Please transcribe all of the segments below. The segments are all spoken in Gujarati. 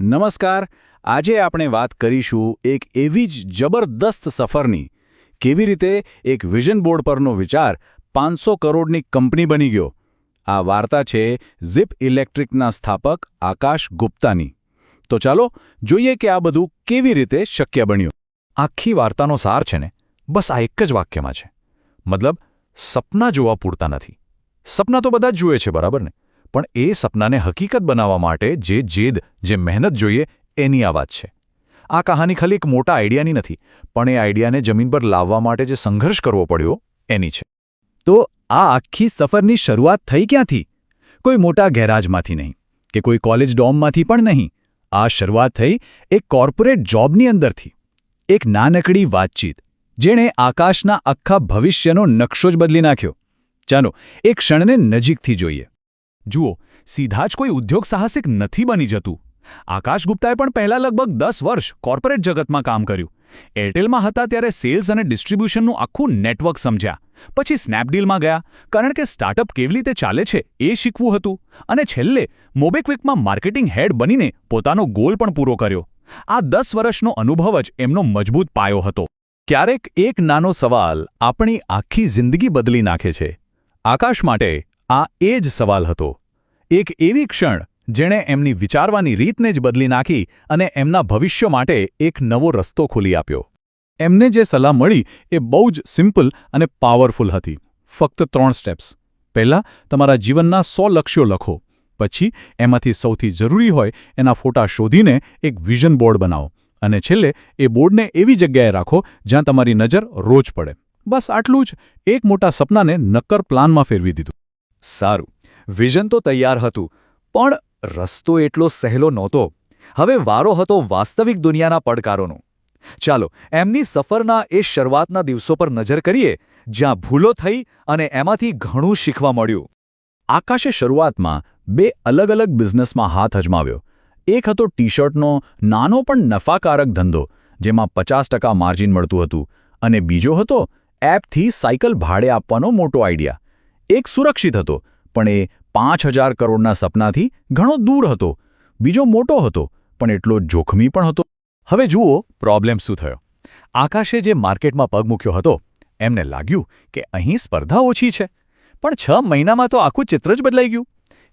નમસ્કાર, આજે આપણે વાત કરીશું એક એવી જ જબરદસ્ત સફરની. કેવી રીતે એક વિઝન બોર્ડ પરનો વિચાર પાંચસો કરોડની કંપની બની ગયો? આ વાર્તા છે ઝિપ ઇલેક્ટ્રિકના સ્થાપક આકાશ ગુપ્તાની. તો ચાલો જોઈએ કે આ બધું કેવી રીતે શક્ય બન્યું. આખી વાર્તાનો સાર છે ને, બસ આ એક જ વાક્યમાં છે. મતલબ, સપના જોવા પૂરતા નથી. સપના તો બધા જ જુએ છે, બરાબર ને? પણ એ સપનાને હકીકત બનાવવા માટે જે જેદ, જે મહેનત જોઈએ, એની આ વાત છે. આ કહાની ખાલી એક મોટા આઈડિયાની નથી, પણ એ આઈડિયાને જમીન પર લાવવા માટે જે સંઘર્ષ કરવો પડ્યો, એની છે. તો આ આખી સફરની શરૂઆત થઈ ક્યાંથી? કોઈ મોટા ગેરાજમાંથી નહીં, કે કોઈ કોલેજ ડોમમાંથી પણ નહીં. આ શરૂઆત થઈ એક કોર્પોરેટ જોબની અંદરથી. એક નાનકડી વાતચીત, જેણે આકાશના આખા ભવિષ્યનો નકશો જ બદલી નાખ્યો. ચાલો, એક ક્ષણને નજીકથી જોઈએ. જુઓ, સીધા જ કોઈ ઉદ્યોગ સાહસિક નથી બની જતું. આકાશ ગુપ્તાએ પણ પહેલા લગભગ દસ વર્ષ કોર્પોરેટ જગતમાં કામ કર્યું. એરટેલમાં હતા ત્યારે સેલ્સ અને ડિસ્ટ્રીબ્યુશનનું આખું નેટવર્ક સમજ્યા. પછી સ્નેપડીલમાં ગયા, કારણ કે સ્ટાર્ટઅપ કેવી રીતે ચાલે છે એ શીખવું હતું. અને છેલ્લે મોબેક્વિકમાં માર્કેટિંગ હેડ બનીને પોતાનો ગોલ પણ પૂરો કર્યો. આ દસ વર્ષનો અનુભવ જ એમનો મજબૂત પાયો હતો. ક્યારેક એક નાનો સવાલ આપણી આખી જિંદગી બદલી નાખે છે. આકાશ માટે આ એ જ સવાલ હતો. એક એવી ક્ષણ જેણે એમની વિચારવાની રીતને જ બદલી નાખી અને એમના ભવિષ્ય માટે એક નવો રસ્તો ખોલી આપ્યો. એમને જે સલાહ મળી એ બહુ જ સિમ્પલ અને પાવરફુલ હતી. ફક્ત ત્રણ સ્ટેપ્સ. પહેલાં, તમારા જીવનના સો લક્ષ્યો લખો. પછી, એમાંથી સૌથી જરૂરી હોય એના ફોટા શોધીને એક વિઝન બોર્ડ બનાવો. અને છેલ્લે, એ બોર્ડને એવી જગ્યાએ રાખો જ્યાં તમારી નજર રોજ પડે. બસ આટલું જ. એક મોટા સપનાને નક્કર પ્લાનમાં ફેરવી દીધું. સારું. વિઝન તો તૈયાર હતું, પણ રસ્તો એટલો સહેલો નહોતો. હવે વારો હતો વાસ્તવિક દુનિયાના પડકારોનો. ચાલો, એમની સફરના એ શરૂઆતના દિવસો પર નજર કરીએ, જ્યાં ભૂલો થઈ અને એમાંથી ઘણું શીખવા મળ્યું. આકાશે શરૂઆતમાં બે અલગ અલગ બિઝનેસમાં હાથ અજમાવ્યો. એક હતો ટી શર્ટનો નાનો પણ નફાકારક ધંધો, જેમાં પચાસ માર્જિન મળતું હતું, અને બીજો હતો એપથી સાયકલ ભાડે આપવાનો મોટો આઈડિયા. એક સુરક્ષિત હતો, પણ એ પાંચ હજાર કરોડના સપનાથી ઘણો દૂર હતો, બીજો મોટો હતો, પણ એટલો જોખમી પણ હતો. હવે જુઓ પ્રોબ્લેમ શું થયો. આકાશે જે માર્કેટમાં પગ મૂક્યો હતો, એમને લાગ્યું કે અહીં સ્પર્ધા ઓછી છે. પણ છ મહિનામાં તો આખું ચિત્ર જ બદલાઈ ગયું.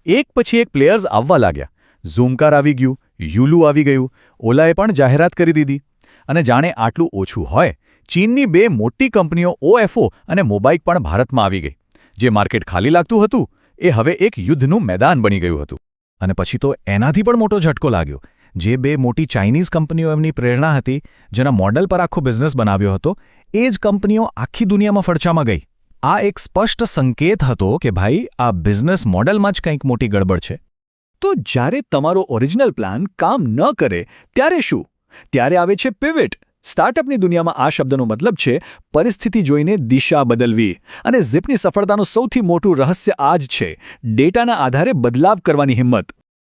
એક પછી એક પ્લેયર્સ આવવા લાગ્યા. ઝૂમકાર આવી ગયું, યુલુ આવી ગયું, ઓલાએ પણ જાહેરાત કરી દીધી. અને જાણે આટલું ઓછું હોય, ચીનની બે મોટી કંપનીઓ ઓએફઓ અને મોબાઈક પણ ભારતમાં આવી ગઈ. જે માર્કેટ ખાલી લાગતું હતું, એ હવે એક યુદ્ધનું મેદાન બની ગયું હતું. અને પછી તો એનાથી પણ મોટો ઝટકો લાગ્યો. જે બે મોટી ચાઇનીઝ કંપનીઓ એમની પ્રેરણા હતી, જેના મોડલ પર આખો બિઝનેસ બનાવ્યો હતો, એ જ કંપનીઓ આખી દુનિયામાં ફડચામાં ગઈ. આ એક સ્પષ્ટ સંકેત હતો કે ભાઈ, આ બિઝનેસ મોડલમાં જ કંઈક મોટી ગડબડ છે. તો જ્યારે તમારો ઓરિજિનલ પ્લાન કામ ન કરે, ત્યારે શું? ત્યારે આવે છે પિવિટ સ્ટાર્ટઅપની દુનિયામાં આ શબ્દનો મતલબ છે, પરિસ્થિતિ જોઈને દિશા બદલવી. અને ઝિપની સફળતાનું સૌથી મોટું રહસ્ય આ જ છે, ડેટાના આધારે બદલાવ કરવાની હિંમત.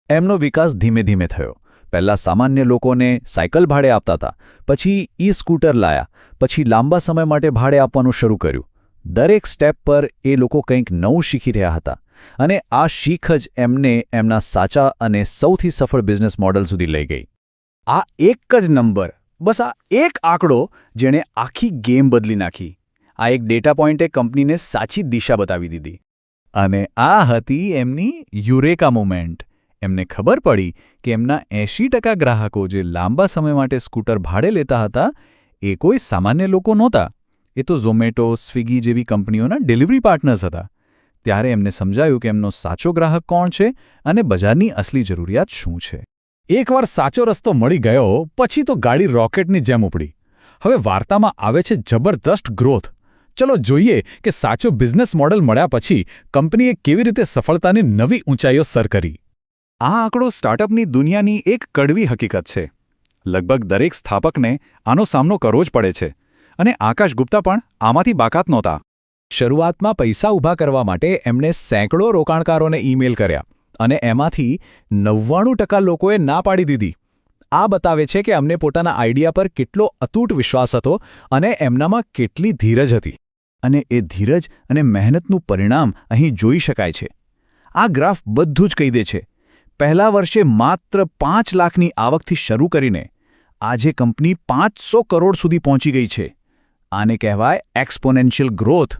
એમનો વિકાસ ધીમે ધીમે થયો. પહેલાં સામાન્ય લોકોને સાયકલ ભાડે આપતા હતા, પછી ઈ સ્કૂટર લાયા, પછી લાંબા સમય માટે ભાડે આપવાનું શરૂ કર્યું. દરેક સ્ટેપ પર એ લોકો કંઈક નવું શીખી રહ્યા હતા. અને આ શીખ જ એમને એમના સાચા અને સૌથી સફળ બિઝનેસ મોડલ સુધી લઈ ગઈ. આ એક જ નંબર બસ આ એક આંકડો જેણે આખી ગેમ બદલી નાખી. આ એક ડેટા પોઈન્ટે કંપનીને સાચી દિશા બતાવી દીધી. અને આ હતી એમની યુરેકા મુમેન્ટ એમને ખબર પડી કે એમના એંશી ટકા ગ્રાહકો જે લાંબા સમય માટે સ્કૂટર ભાડે લેતા હતા, એ કોઈ સામાન્ય લોકો નહોતા. એ તો ઝોમેટો, સ્વિગી જેવી કંપનીઓના ડિલિવરી પાર્ટનર્સ હતા. ત્યારે એમને સમજાયું કે એમનો સાચો ગ્રાહક કોણ છે અને બજારની અસલી જરૂરિયાત શું છે. એકવાર સાચો રસ્તો મળી ગયો, પછી તો ગાડી રોકેટની જેમ ઉપડી. હવે વાર્તામાં આવે છે જબરદસ્ત ગ્રોથ ચલો જોઈએ કે સાચો બિઝનેસ મોડલ મળ્યા પછી કંપનીએ કેવી રીતે સફળતાની નવી ઊંચાઈઓ સર કરી. આ આંકડો સ્ટાર્ટઅપની દુનિયાની એક કડવી હકીકત છે. લગભગ દરેક સ્થાપકને આનો સામનો કરવો જ પડે છે. અને આકાશ ગુપ્તા પણ આમાંથી બાકાત નહોતા. શરૂઆતમાં પૈસા ઊભા કરવા માટે એમણે સેંકડો રોકાણકારોને ઈમેલ કર્યા. અને એમાંથી નવ્વાણું ટકા લોકોએ ના પાડી દીધી. આ બતાવે છે કે અમને પોતાના આઈડિયા પર કેટલો અતૂટ વિશ્વાસ હતો અને એમનામાં કેટલી ધીરજ હતી. અને એ ધીરજ અને મહેનતનું પરિણામ અહીં જોઈ શકાય છે. આ ગ્રાફ બધું જ કહી દે છે. પહેલા વર્ષે માત્ર પાંચ લાખની આવકથી શરૂ કરીને આજે કંપની પાંચસો કરોડ સુધી પહોંચી ગઈ છે. આને કહેવાય એક્સપોનેન્શિયલ ગ્રોથ.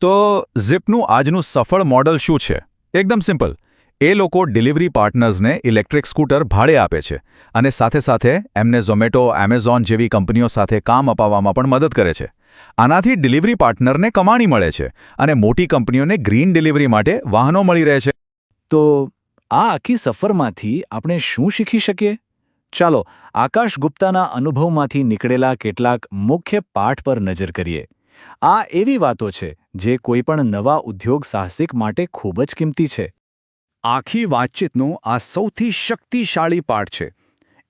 તો ઝિપનું આજનું સફળ મોડલ શું છે? એકદમ સિમ્પલ. એ લોકો ડિલિવરી પાર્ટનર્સને ઇલેક્ટ્રિક સ્કૂટર ભાડે આપે છે અને સાથે સાથે એમને ઝોમેટો, એમેઝોન જેવી કંપનીઓ સાથે કામ અપાવવામાં પણ મદદ કરે છે. આનાથી ડિલિવરી પાર્ટનરને કમાણી મળે છે અને મોટી કંપનીઓને ગ્રીન ડિલિવરી માટે વાહનો મળી રહે છે. તો આ આખી સફરમાંથી આપણે શું શીખી શકીએ? ચાલો, આકાશ ગુપ્તાના અનુભવમાંથી નીકળેલા કેટલાક મુખ્ય પાઠ પર નજર કરીએ. આ એવી વાતો છે જે કોઈપણ નવા ઉદ્યોગ સાહસિક માટે ખૂબ જ કિંમતી છે. આખી વાતચીતનો આ સૌથી શક્તિશાળી પાઠ છે.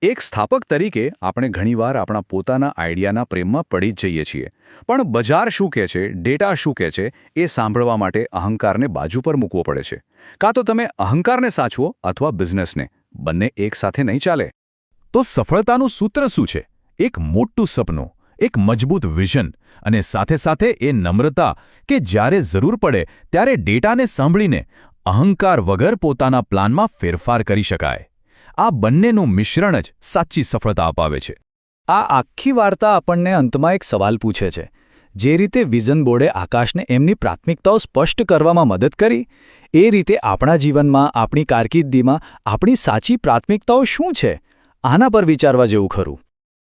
એક સ્થાપક તરીકે આપણે ઘણીવાર આપણા પોતાના આઈડિયાના પ્રેમમાં પડી જ જઈએ છીએ. પણ બજાર શું કહે છે, ડેટા શું કહે છે, એ સાંભળવા માટે અહંકારને બાજુ પર મૂકવો પડે છે. કાં તો તમે અહંકારને સાચવો અથવા બિઝનેસને. બંને એકસાથે નહીં ચાલે. તો સફળતાનું સૂત્ર શું છે? એક મોટું સપનું, એક મજબૂત વિઝન અને સાથે સાથે એ નમ્રતા કે જ્યારે જરૂર પડે ત્યારે ડેટાને સાંભળીને અહંકાર વગર પોતાના પ્લાનમાં ફેરફાર કરી શકાય. આ બંનેનું મિશ્રણ જ સાચી સફળતા અપાવે છે. આ આખી વાર્તા આપણને અંતમાં એક સવાલ પૂછે છે. જે રીતે વિઝન બોર્ડે આકાશને એમની પ્રાથમિકતાઓ સ્પષ્ટ કરવામાં મદદ કરી, એ રીતે આપણા જીવનમાં, આપણી કારકિર્દીમાં આપણી સાચી પ્રાથમિકતાઓ શું છે? આના પર વિચારવા જેવું ખરું.